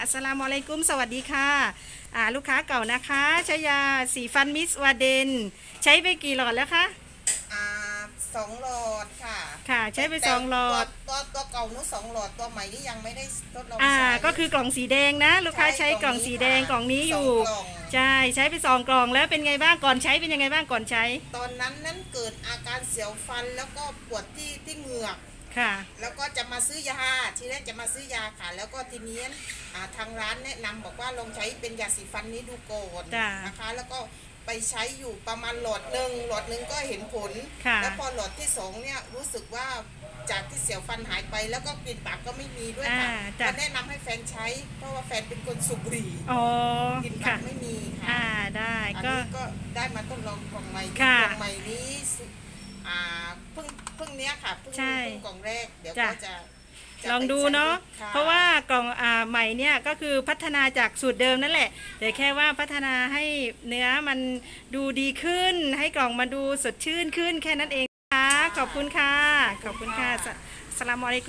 อัสสลามุอะลัยกุม สวัสดีค่ะอ่าลูกค้าเก่านะคะชยาสีฟันมิสวาเดน ใช้ไปกี่หลอดแล้วคะ อ่าสองหลอดค่ะค่ะใช้ไปสองหลอด ตัวตัวตัวเก่านู้นสองหลอดตัวใหม่นี่ยังไม่ได้ทดลองอ่า ใช้ ก็คือกล่องสีแดงนะ ลูกค้าใช้กล่องสีแดงกล่องนี้อยู่ สงกล่องใช่ใช้ไปสองกล่องแล้วเป็นไงบ้างก่อนใช้เป็นยังไงบ้างก่อนใช้ ตอนนั้นนั้นเกิดอาการเสียวฟันแล้วก็ปวดที่ที่เหงือก ค่ะ แล้วก็จะมาซื้อยาทีแรกจะมาซื้อยาค่ะ แล้วก็ทีนี้อ่าทางร้านแนะนำบอกว่าลองใช้เป็นยาสีฟันนี้ดูก่อนจ้ะนะคะ แล้วก็ไปใช้อยู่ประมาณหลอดหนึ่งหลอดหนึ่งก็เห็นผล ค่ะ แล้วพอหลอดที่สองเนี่ยรู้สึกว่าจากที่เสียวฟันหายไป แล้วก็กลิ่นปากก็ไม่มีด้วยค่ะอ่าจ้ะ ก็แนะนำให้แฟนใช้ เพราะว่าแฟนเป็นคนสูบบุหรี่อ๋อกลิ่นปาค่ะ กไม่มีค่ะ อ่าได้อันก็ นี้ก็ได้มาทดลองกล่องใหม่ค่ะ กล่องใหม่นี้สิอ่าเพิ่งเพิ่งเนี้ยค่ะเพิ่งใช่เพิ่งกล่องแรกเดี๋ยวจ้ะ ก็จะจะลองดูไปใช้เนาะ ค่เพราะว่ากล่องอ่าใหม่เนี่ยก็คือพัฒนาจากสูตรเดิมนั่นแหละ แต่แค่ว่าพัฒนาให้เนื้อมันดูดีขึ้น ให้กล่องมันดูสดชื่นขึ้นแค่นั้นเองค่ะ ขอบคุณค่ะ ขอบคุณค่ะสสลามอะลัยกุม